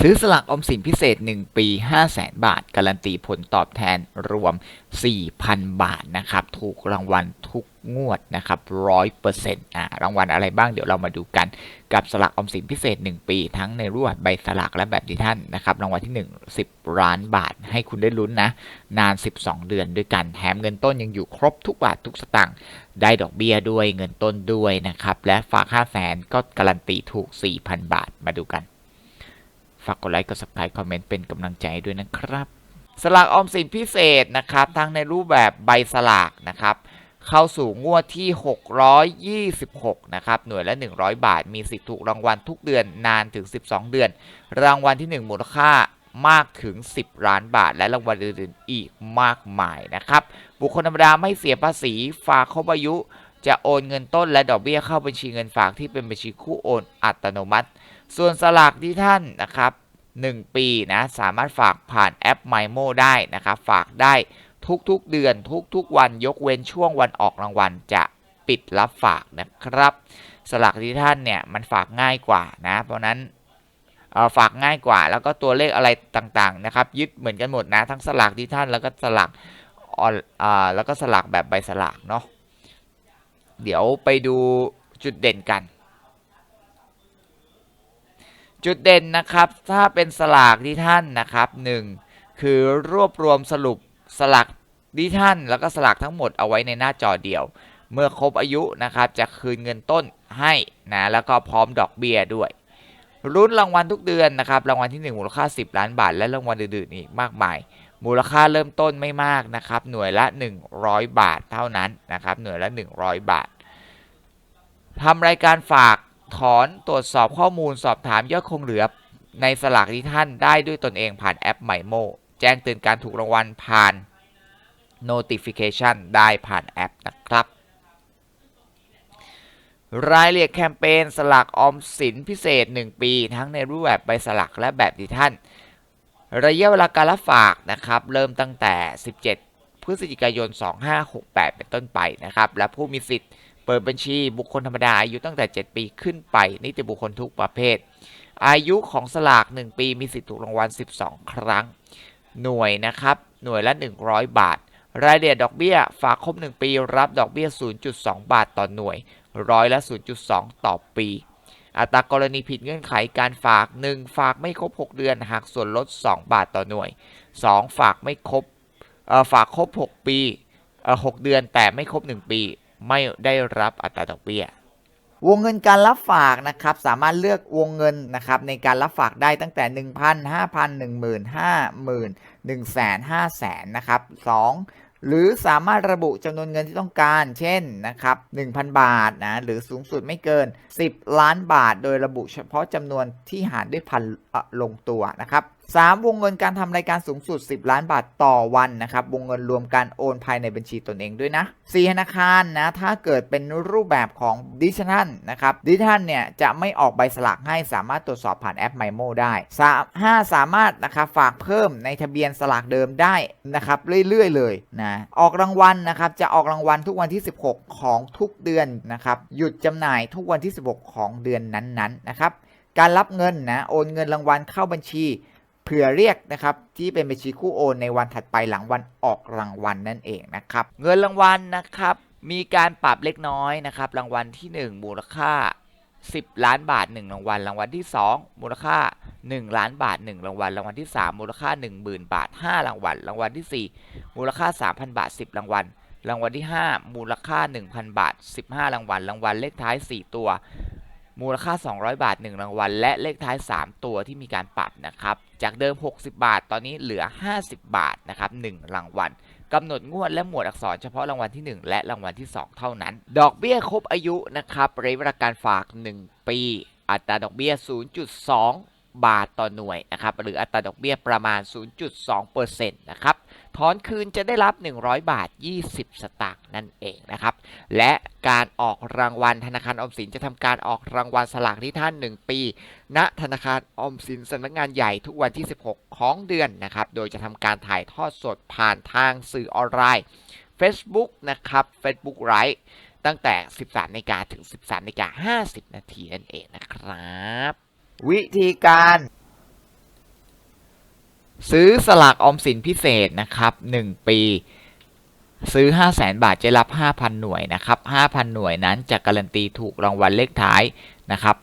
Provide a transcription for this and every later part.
ซื้อสลากออมสินพิเศษ 1 ปี 5 0 0แสนบาท การันตีผลตอบแทนรวม 4,000 บาทนะครับ ถูกรางวัลทุกงวดนะครับร้อยเปอร์เซ็นต์อ่ารางวัลอะไรบ้างเดี๋ยวเรามาดูกันกับสลากออมสินพิเศษ 1 ปี ทั้งในรูปแบบใบสลากและแบบดิจิทัลนะครับรางวัลที่ 1 10 ล้านบาท ให้คุณได้ลุ้นนะ นาน 12 เดือนด้วยกันแถมเงินต้นยังอยู่ครบทุกบาททุกสตางค์ได้ดอกเบี้ยด้วยเงินต้นด้วยนะครับและฝาก5 0 0แสนก็การันตีถูก 4,000 บาทมาดูกัน ฝากกดไลค์กด subscribe คอมเมนต์เป็นกำลังใจด้วยนะครับสลากออมสินพิเศษนะครับทั้งในรูปแบบใบสลากนะครับเข้าสู่งวดที่ 626 นะครับ หน่วยละ 100 บาท มีสิทธิ์ถูกรางวัลทุกเดือนนานถึง 12 เดือน รางวัลที่ 1 มูลค่ามากถึง 10 ล้านบาท และรางวัลอื่นๆอีกมากมายนะครับ บุคคลธรรมดาไม่เสียภาษี ฝากครบอายุ จะโอนเงินต้นและดอกเบี้ยเข้าบัญชีเงินฝากที่เป็นบัญชีคู่โอนอัตโนมัติ ส่วนสลากที่ท่านนะครับ 1 ปีนะสามารถฝากผ่านแอป MyMo ได้นะครับ ฝากได้ทุกๆเดือนทุกๆวันยกเว้นช่วงวันออกรางวัลจะปิดรับฝากนะครับ สลากที่ท่านเนี่ยมันฝากง่ายกว่านะ เพราะนั้นฝากง่ายกว่า แล้วก็ตัวเลขอะไรต่างๆนะครับยึดเหมือนกันหมดนะ ทั้งสลากที่ท่านแล้วก็สลากออนแล้วก็สลากแบบใบสลากเนาะเดี๋ยวไปดูจุดเด่นกัน จุดเด่นนะครับถ้าเป็นสลากที่ท่านนะครับหนึ่งคือรวบรวมสรุปสลากที่ท่านแล้วก็สลากทั้งหมดเอาไว้ในหน้าจอเดียว เมื่อครบอายุนะครับจะคืนเงินต้นให้นะแล้วก็พร้อมดอกเบี้ยด้วยรุ่นรางวัลทุกเดือนนะครับรางวัลที่ 1 มูลค่า 10 ล้านบาท และรางวัลอื่นๆอีกมากมาย มูลค่าเริ่มต้นไม่มากนะครับหน่วยละ 100 บาทเท่านั้นนะครับหน่วยละ 100 บาททำรายการฝาก ถอนตรวจสอบข้อมูลสอบถามยอดคงเหลือ ในสลากที่ท่านได้ด้วยตนเองผ่านแอปไมโมแจ้งเตือนการถูกรางวัลผ่าน notification ได้ผ่านแอปนะครับ รายละเอียดแคมเปญสลากออมสินพิเศษ 1 ปี ทั้งในรูปแบบใบสลักและแบบดิจิทัลระยะเวลาการรับฝากนะครับ เริ่มตั้งแต่ 17 พฤศจิกายน 2568 เป็นต้นไปนะครับ และผู้มีสิทธิ์ เปิดบัญชีบุคคลธรรมดาอายุตั้งแต่ 7 ปีขึ้นไปนิติบุคคลทุกประเภท อายุของสลาก 1 ปีมีสิทธิ์ถูกรางวัล 12 ครั้ง หน่วยนะครับ หน่วยละ 100 บาท รายเอียดดอกเบี้ย ฝากครบ 1 ปีรับดอกเบี้ย 0.2 บาทต่อหน่วย ร้อยละ 0.2 ต่อปี อัตรากรณีผิดเงื่อนไขการฝาก 1 ฝากไม่ครบ 6 เดือนหักส่วนลด 2 บาทต่อหน่วย 2 ฝากไม่ครบฝากครบ 6 ปี 6 เดือนแต่ไม่ครบ 1 ปี ไม่ได้รับอัตราดอกเบี้ยวงเงินการรับฝากนะครับสามารถเลือกวงเงินนะครับในการรับฝากได้ตั้งแต่ 1,000 5,000 10,000 50,000 100,000 500,000นะครับ2หรือสามารถระบุจำนวนเงินที่ต้องการ เช่นนะครับ1,000 บาทนะหรือสูงสุดไม่เกิน 10 ล้านบาท โดยระบุเฉพาะจำนวนที่หารด้วยพันลงตัวนะครับ 3. วงเงินการทำรายการสูงสุด 10 ล้านบาทต่อวันนะครับ วงเงินรวมการโอนภายในบัญชีตนเองด้วยนะ 4. ธนาคารนะ ถ้าเกิดเป็นรูปแบบของดิจิทัลนะครับ ดิจิทัลเนี่ยจะไม่ออกใบสลากให้สามารถตรวจสอบผ่านแอป MyMo ได้ 3. 5. สามารถนะครับฝากเพิ่มในทะเบียนสลากเดิมได้นะครับเรื่อยๆเลยนะ ออกรางวัลนะครับจะออกรางวัลทุกวันที่ 16 ของทุกเดือนนะครับหยุดจำหน่ายทุกวันที่ 16 ของเดือนนั้นๆนะครับการรับเงินนะโอนเงินรางวัลเข้าบัญชี เผื่อเรียกนะครับที่เป็นบัญชีคู่โอนในวันถัดไปหลังวันออกรางวัลนั่นเองนะครับ เงินรางวัลนะครับมีการปรับเล็กน้อยนะครับ รางวัลที่ 1 มูลค่า 10 ล้านบาท 1 รางวัล รางวัลที่ 2 มูลค่า 1 ล้านบาท 1 รางวัล รางวัลที่ 3 มูลค่า 10,000 บาท 5 รางวัล รางวัลที่ 4 มูลค่า 3,000 บาท 10 รางวัล รางวัลที่ 5 มูลค่า 1,000 บาท 15 รางวัล รางวัลเลขท้าย 4 ตัว มูลค่า 200 บาท 1 รางวัล และเลขท้าย 3 ตัวที่มีการปรับนะครับ จากเดิม 60 บาท ตอนนี้เหลือ 50 บาทนะครับ1รางวัลกำหนดงวดและหมวดอักษรเฉพาะรางวัลที่ 1 และรางวัลที่ 2 เท่านั้น ดอกเบี้ยครบอายุนะครับระยะเวลาการฝาก 1 ปี อัตราดอกเบี้ย 0.2 บาทต่อหน่วยนะครับหรืออัตราดอกเบี้ยประมาณ 0.2%นะครับ ถอนคืนจะได้รับ 100 บาท 20 สตางค์นั่นเองนะครับ และการออกรางวัลธนาคารออมสินจะทำการออกรางวัลสลากที่ท่าน 1 ปี ณธนาคารออมสินสำนักงานใหญ่ทุกวันที่ 16 ของเดือนนะครับ โดยจะทำการถ่ายทอดสดผ่านทางสื่อออนไลน์ Facebook นะครับ Facebook Live ตั้งแต่ 13นาฬิกาถึง 13นาฬิกา50 นาทีนั่นเองนะครับ วิธีการ ซื้อสลากออมสินพิเศษนะครับ 1 ปีซื้อ 5 0 0แสนบาทจะรับ 5,000 หน่วยนะครับ5,000 หน่วยนั้นจะการันตีถูกรางวัลเลขท้ายนะครับ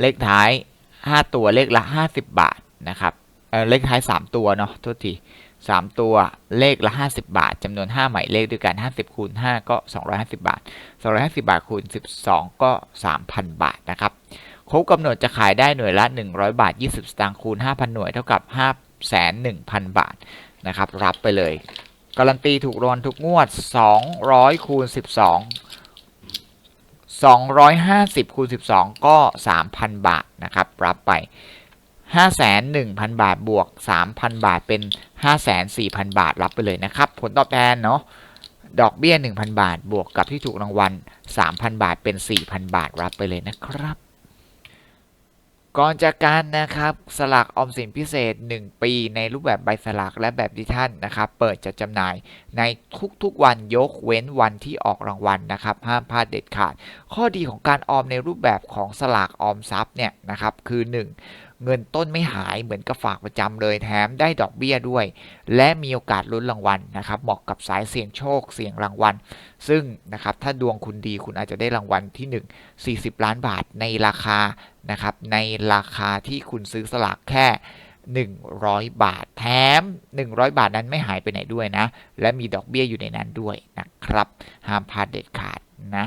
เลขท้าย 5 ตัวเลขละ 50 บาทนะครับเเลขท้าย 3 ตัวเนาะโทษที3 ตัวเลขละ 50 บาทจำนวน 5 หมายเลขด้วยกัน 50 คูณ 5 ก็ 250 บาท 250 บาทคูณ 12 ก็ 3,000 บาทนะครับ ครบกำหนดจะขายได้หน่วยละ 100 บาท 20 สตางค์คูณ 5,000 หน่วยเท่ากับ5,100,000 บาทนะครับ รับไปเลย การันตีถูกรางวัลทุกงวด 200 คูณ 12 250 คูณ 12 ก็ 3,000 บาทนะครับ รับไป51,000 บาทบวก 3,000 บาทเป็น54,000 บาทรับไปเลยนะครับ ผลตอบแทนเนาะดอกเบี้ย 1,000 บาท บวกกับที่ถูกรางวัล 3,000 บาทเป็น 4,000 บาทรับไปเลยนะครับ ก่อนจากการนะครับสลากออมสินพิเศษ 1 ปีในรูปแบบใบสลากและแบบดิจิทัลนะครับเปิดจัดจำหน่ายในทุกๆวันยกเว้นวันที่ออกรางวัลนะครับห้ามพลาดเด็ดขาด ข้อดีของการออมในรูปแบบของสลากออมทรัพย์เนี่ยนะครับคือ 1 เงินต้นไม่หายเหมือนกับฝากประจำเลยแถมได้ดอกเบี้ยด้วย และมีโอกาสลุ้นรางวัลนะครับเหมาะกับสายเสี่ยงโชคเสี่ยงรางวัล ซึ่งนะครับถ้าดวงคุณดีคุณอาจจะได้รางวัลที่ 1 40 ล้านบาทในราคานะครับในราคาที่คุณซื้อสลากแค่100 บาทแถม 100 บาทนั้นไม่หายไปไหนด้วยนะ และมีดอกเบี้ยอยู่ในนั้นด้วยนะครับ ห้ามพลาดเด็ดขาดนะ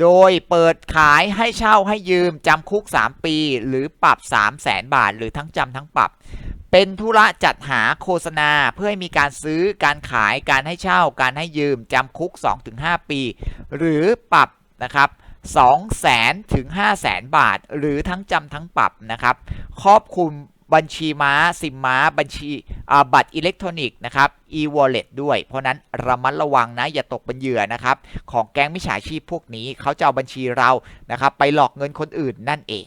โดยเปิดขายให้เช่าให้ยืมจำคุก 3 ปี หรือปรับ 3 0 0แสนบาท หรือทั้งจำทั้งปรับ เป็นธุระจัดหาโฆษณาเพื่อให้มีการซื้อการขายการให้เช่า การให้ยืมจำคุก 2-5 ปี หรือปรับนะครับ2แสนถึง5แสนบาท หรือทั้งจำทั้งปรับนะครับครอบคลุมบัญชีม้า ซิมม้า บัญชี บัตรอิเล็กทรอนิกส์นะครับ e-wallet ด้วย เพราะนั้นระมัดระวังนะ อย่าตกเป็นเหยื่อนะครับ ของแก๊งมิจฉาชีพพวกนี้เขาจะเอาบัญชีเรานะครับไปหลอกเงินคนอื่นนั่นเอง